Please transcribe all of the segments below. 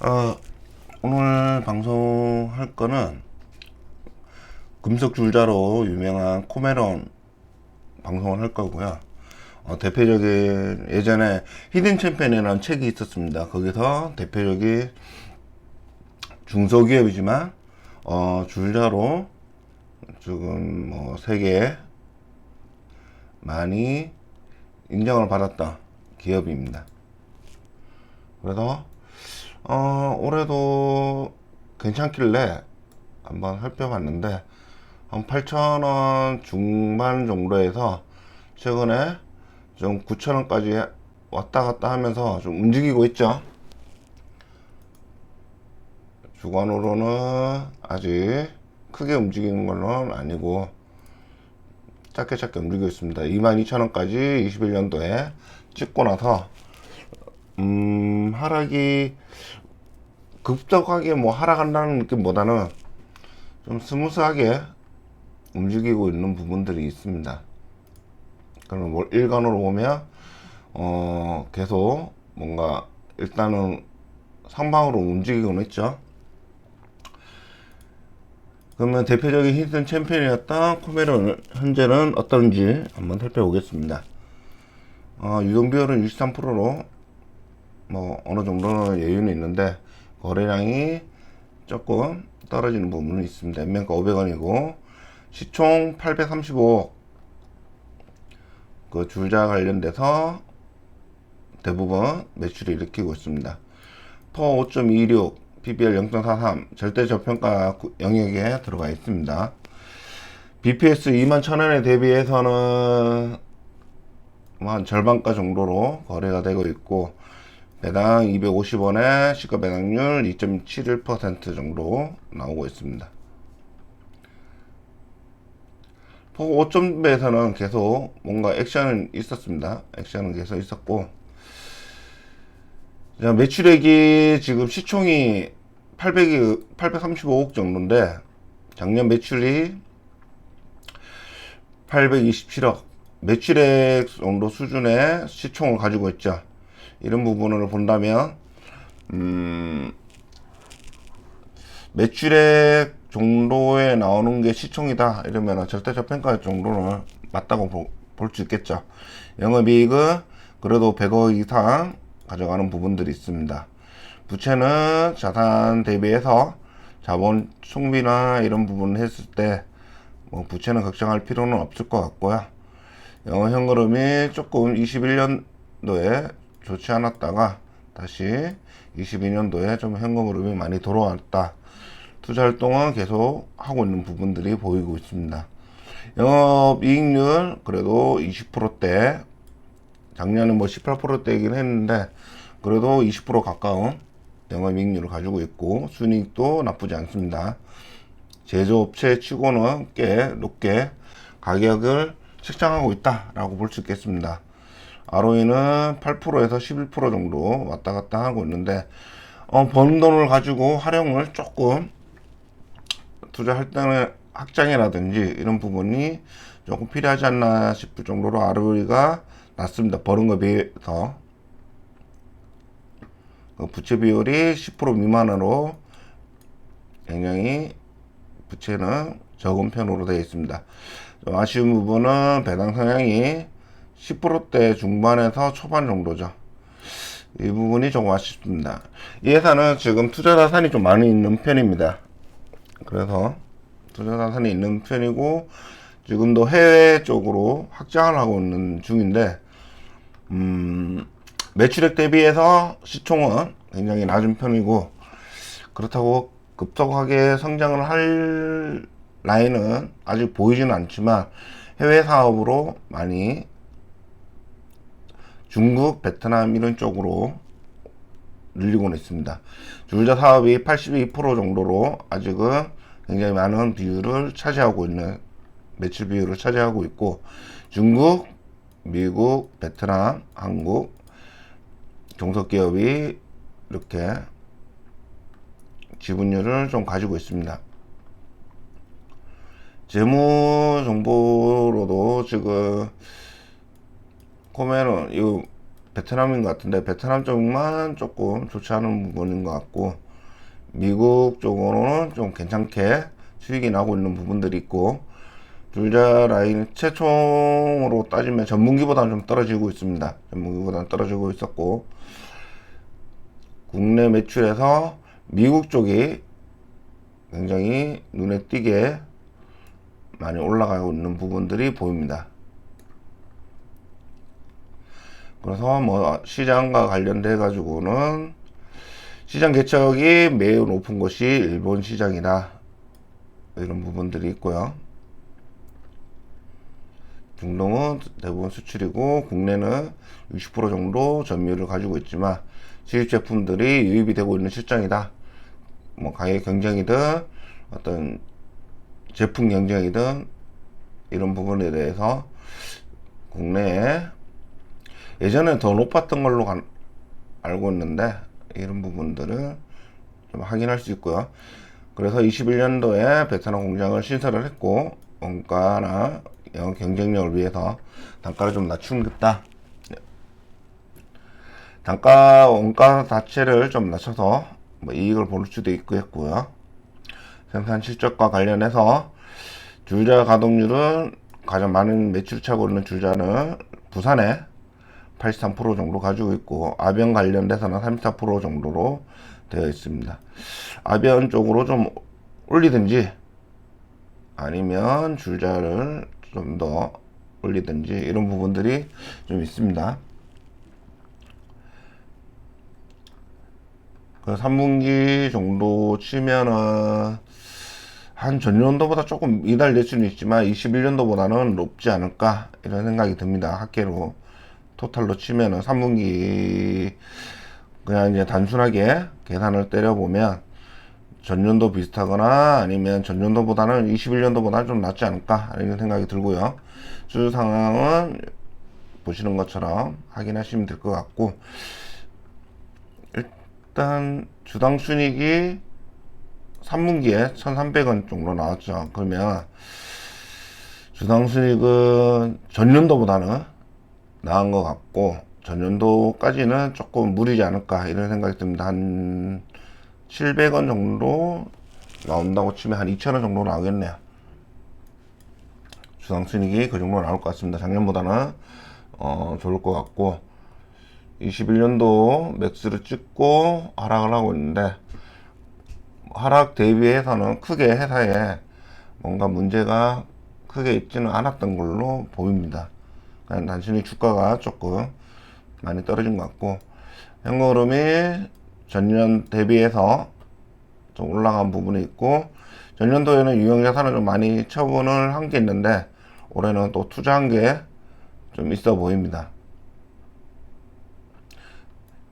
어, 오늘 방송할 거는 금속 줄자로 유명한 코메론 방송을 할 거고요. 어, 대표적인 예전에 히든 챔피언이라는 책이 있었습니다. 거기서 대표적인 중소기업이지만 어, 줄자로 지금 뭐 세계 많이 인정을 받았던 기업입니다. 그래서 어, 올해도 괜찮길래 한번 살펴봤는데 한 8,000원 중반 정도에서 최근에 좀 9,000원까지 왔다 갔다 하면서 좀 움직이고 있죠. 주간으로는 아직 크게 움직이는 걸로는 아니고 짧게 짧게 움직이고 있습니다. 22,000원까지 21년도에 찍고 나서 음, 하락이 급격하게 뭐 하락한다는 느낌보다는 좀 스무스하게 움직이고 있는 부분들이 있습니다. 그럼 뭐 일간으로 보면 어 계속 뭔가 일단은 상방으로 움직이고는 있죠. 그러면 대표적인 히든 챔피언이었던 코메론 현재는 어떤지 한번 살펴보겠습니다. 어, 유동 비율은 63%로 뭐 어느 정도는 여유는 있는데 거래량이 조금 떨어지는 부분은 있습니다. 연매가 500원이고 시총 835억 그 줄자 관련돼서 대부분 매출을 일으키고 있습니다. 퍼 5.26, PBR 0.43 절대 저평가 구- 영역에 들어가 있습니다. BPS 2만 1000원에 대비해서는 뭐한 절반가 정도로 거래가 되고 있고 배당 250원에 시가 배당률 2.71% 정도 나오고 있습니다. 포 5점배에서는 계속 뭔가 액션은 있었습니다. 액션은 계속 있었고 자, 매출액이 지금 시총이 800이 835억 정도인데 작년 매출이 827억 매출액 정도 수준의 시총을 가지고 있죠. 이런 부분을 본다면 음, 매출액 정도에 나오는 게 시총이다 이러면 절대 저평가 정도는 맞다고 볼 수 있겠죠. 영업이익은 그래도 100억 이상 가져가는 부분들이 있습니다. 부채는 자산 대비해서 자본 총비나 이런 부분을 했을 때 뭐 부채는 걱정할 필요는 없을 것 같고요. 영어 현금흐름이 조금 21년도에 좋지 않았다가 다시 22년도에 좀 현금 흐름이 많이 돌아왔다. 투자 활동은 계속 하고 있는 부분들이 보이고 있습니다. 영업 이익률 그래도 20%대 작년에 뭐 18%대이긴 했는데 그래도 20% 가까운 영업 이익률을 가지고 있고 순이익도 나쁘지 않습니다. 제조업체 치고는 꽤 높게 가격을 책정하고 있다라고 볼 수 있겠습니다. ROE는 8%에서 11% 정도 왔다 갔다 하고 있는데 어, 번 돈을 가지고 활용을 조금 투자할 때는 확장이라든지 이런 부분이 조금 필요하지 않나 싶을 정도로 ROE가 낮습니다. 버는 거에 비해서 그 부채 비율이 10% 미만으로 굉장히 부채는 적은 편으로 되어 있습니다. 좀 아쉬운 부분은 배당 성향이 10%대 중반에서 초반 정도죠. 이 부분이 조금 아쉽습니다. 이 회사는 지금 투자 자산이 좀 많이 있는 편입니다. 그래서 투자 자산이 있는 편이고 지금도 해외 쪽으로 확장을 하고 있는 중인데 음, 매출액 대비해서 시총은 굉장히 낮은 편이고 그렇다고 급속하게 성장을 할 라인은 아직 보이지는 않지만 해외 사업으로 많이 중국, 베트남 이런 쪽으로 늘리고는 있습니다. 줄자 사업이 82% 정도로 아직은 굉장히 많은 비율을 차지하고 있는 매출 비율을 차지하고 있고 중국, 미국, 베트남, 한국 종속 기업이 이렇게 지분율을 좀 가지고 있습니다. 재무 정보로도 지금 코메론 이 베트남인 것 같은데 베트남 쪽만 조금 좋지 않은 부분인 것 같고 미국 쪽으로는 좀 괜찮게 수익이 나고 있는 부분들이 있고 둘자 라인 최총으로 따지면 전문기보다는 좀 떨어지고 있습니다. 전문기보다는 떨어지고 있었고 국내 매출에서 미국 쪽이 굉장히 눈에 띄게 많이 올라가고 있는 부분들이 보입니다. 그래서 뭐 시장과 관련돼 가지고는 시장 개척이 매우 높은 곳이 일본 시장이다. 이런 부분들이 있고요. 중동은 대부분 수출이고 국내는 60% 정도 점유율을 가지고 있지만 수입 제품들이 유입이 되고 있는 실정이다. 뭐 가격 경쟁이든 어떤 제품 경쟁이든 이런 부분에 대해서 국내에 예전에 더 높았던 걸로 가- 알고 있는데 이런 부분들을 좀 확인할 수 있고요. 그래서 21년도에 베트남 공장을 신설을 했고 원가나 경쟁력을 위해서 단가를 좀 낮추겠다. 단가 원가 자체를 좀 낮춰서 뭐 이익을 볼 수도 있고 했고요. 생산 실적과 관련해서 줄자 가동률은 가장 많은 매출차고 있는 줄자는 부산에 83% 정도 가지고 있고 아변 관련돼서는 34% 정도로 되어 있습니다. 아변 쪽으로 좀 올리든지 아니면 줄자를 좀 더 올리든지 이런 부분들이 좀 있습니다. 그 3분기 정도 치면은 한 전년도보다 조금 이달릴 수는 있지만 21년도보다는 높지 않을까 이런 생각이 듭니다. 합계로 토탈로 치면은 3분기 그냥 이제 단순하게 계산을 때려보면 전년도 비슷하거나 아니면 전년도보다는 21년도보다는 좀 낫지 않을까 이런 생각이 들고요. 주 상황은 보시는 것처럼 확인하시면 될 것 같고 일단 주당 순익이 3분기에 1,300원 정도 나왔죠. 그러면 주당 순익은 전년도보다는 나은 것 같고 전년도까지는 조금 무리지 않을까 이런 생각이 듭니다. 한 700원 정도 나온다고 치면 한 2,000원 정도 나오겠네요. 주당 순익이 그 정도 나올 것 같습니다. 작년보다는 어, 좋을 것 같고 21년도 맥스를 찍고 하락을 하고 있는데 하락 대비해서는 크게 회사에 뭔가 문제가 크게 있지는 않았던 걸로 보입니다. 단순히 주가가 조금 많이 떨어진 것 같고 현금흐름이 전년 대비해서 좀 올라간 부분이 있고 전년도에는 유형자산을 좀 많이 처분을 한 게 있는데 올해는 또 투자한 게 좀 있어 보입니다.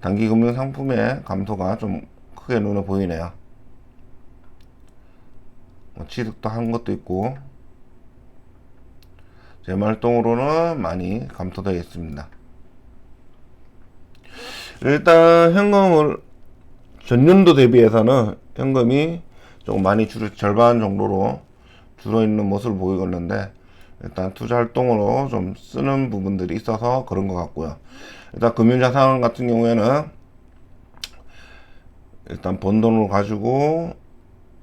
단기 금융 상품의 감소가 좀 크게 눈에 보이네요. 뭐 취득도 한 것도 있고 재활동으로는 많이 감소되어 있습니다. 일단 현금을 전년도 대비해서는 현금이 조금 많이 줄 절반 정도로 줄어 있는 모습을 보이겠는데 일단 투자 활동으로 좀 쓰는 부분들이 있어서 그런 것 같고요. 일단 금융자산 같은 경우에는 일단 번 돈을 가지고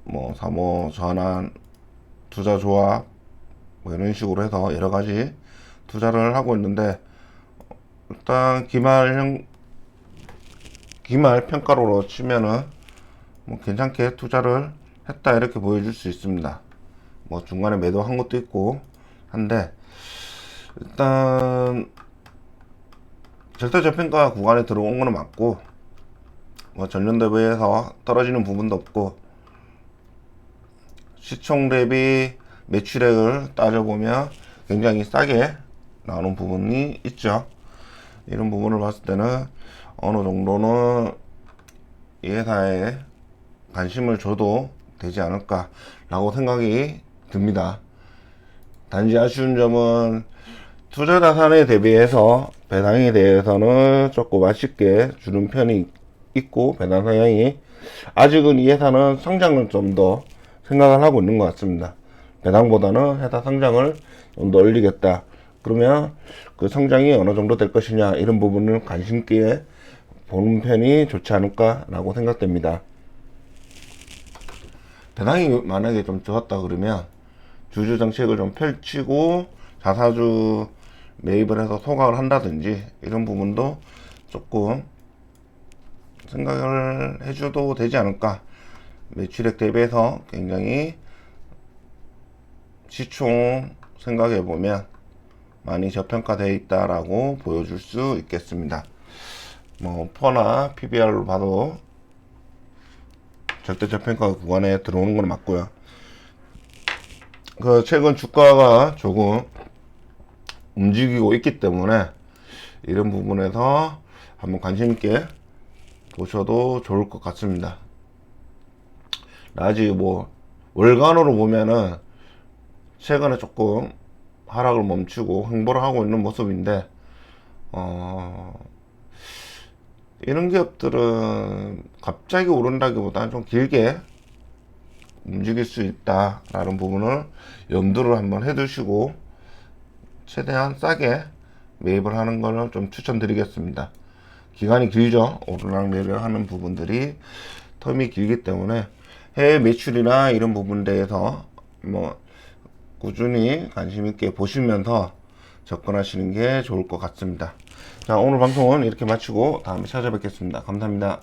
뭐 사모 전환 투자 조합 뭐 이런 식으로 해서 여러 가지 투자를 하고 있는데 일단 기말형 기말 평가로로 치면은 뭐 괜찮게 투자를 했다 이렇게 보여줄 수 있습니다. 뭐 중간에 매도한 것도 있고 한데 일단 절대 저평가 구간에 들어온 거는 맞고 뭐 전년 대비해서 떨어지는 부분도 없고 시총 대비 매출액을 따져보면 굉장히 싸게 나오는 부분이 있죠. 이런 부분을 봤을 때는 어느 정도는 이 회사에 관심을 줘도 되지 않을까라고 생각이 듭니다. 단지 아쉬운 점은 투자 자산에 대비해서 배당에 대해서는 조금 아쉽게 주는 편이 있고 배당 성향이 아직은 이 회사는 성장을 좀 더 생각을 하고 있는 것 같습니다. 배당보다는 회사 성장을 좀 더 올리겠다. 그러면 그 성장이 어느 정도 될 것이냐 이런 부분을 관심 있게 보는 편이 좋지 않을까라고 생각됩니다. 배당이 만약에 좀 적었다 그러면 주주 정책을 좀 펼치고 자사주 매입을 해서 소각을 한다든지 이런 부분도 조금 생각을 해줘도 되지 않을까 매출액 대비해서 굉장히 시총 생각해 보면 많이 저평가되어 있다라고 보여줄 수 있겠습니다. 뭐 퍼나 PBR로 봐도 절대 저평가 구간에 들어오는 건 맞고요. 그 최근 주가가 조금 움직이고 있기 때문에 이런 부분에서 한번 관심 있게 보셔도 좋을 것 같습니다. 아직 뭐 월간으로 보면은 최근에 조금 하락을 멈추고 행보를 하고 있는 모습인데 어 이런 기업들은 갑자기 오른다기보다는 좀 길게 움직일 수 있다라는 부분을 염두를 한번 해두시고 최대한 싸게 매입을 하는 거를 좀 추천드리겠습니다. 기간이 길죠. 오르락 내리락 하는 부분들이 텀이 길기 때문에 해외 매출이나 이런 부분 대해서 뭐 꾸준히 관심 있게 보시면서 접근하시는 게 좋을 것 같습니다. 자, 오늘 방송은 이렇게 마치고 다음에 찾아뵙겠습니다. 감사합니다.